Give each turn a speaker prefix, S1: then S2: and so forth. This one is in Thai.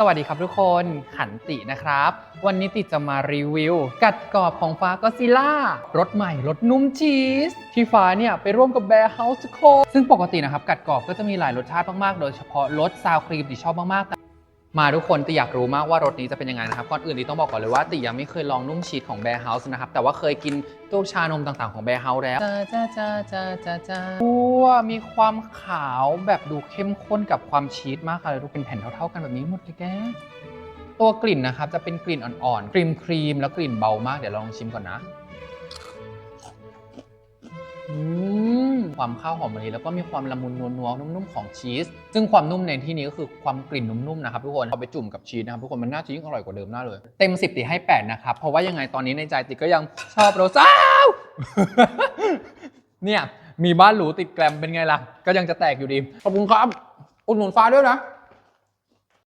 S1: สวัสดีครับทุกคนขันตินะครับ วันนี้ติจะมารีวิว กัดกรอบของฟ้าก็ซิล่ารสใหม่รสนุ่มชีส ที่ฟ้าเนี่ยไปร่วมกับแบร์เฮาส์ทุกคนซึ่งปกตินะครับ กัดกรอบก็จะมีหลายรสชาติมากๆ โดยเฉพาะรสซาวครีมที่ชอบมากๆ มาทุกคนติอยากรู้มากว่ารสนี้จะเป็นยังไงนะครับ ก่อนอื่นติต้องบอกก่อนเลยว่าติยังไม่เคยลองนุ่มชีสของแบร์เฮาส์นะครับ แต่ว่าเคยกินตัวชานมต่างๆของแบร์เฮาส์แล้วจ้าจ้าจ้าจ้าจ้าจ้าว้ามีความขาวแบบดูเข้มข้นกับความชีสมากค่ะเลยทุกเป็นแผ่นเท่าๆกันแบบนี้หมดเลยแกตัวกลิ่นนะครับจะเป็นกลิ่นอ่อนๆ ครีมครีมๆแล้วกลิ่นเบามาก เดี๋ยวลองชิมก่อนนะอืม ความข้าวหอมมะลิแล้วก็มีความละมุนนวลนัวๆนุ่มๆของชีส ซึ่งความนุ่มในที่นี้ก็คือความกลิ่นนุ่มๆนะครับทุกคนเอาไปจุ่มกับชีสนะครับทุกคนมันน่าจะยิ่งอร่อยกว่าเดิมน่าเลย เต็ม 10ติให้ 8 นะครับ เพราะว่ายังไงตอนนี้ในใจติก็ยังชอบโรซ่าเนี่ยมีบ้านหรูติดแกรมเป็นไงล่ะก็ยังจะแตกอยู่ดีขอบคุณครับอุดหนุนฟ้าด้วยนะ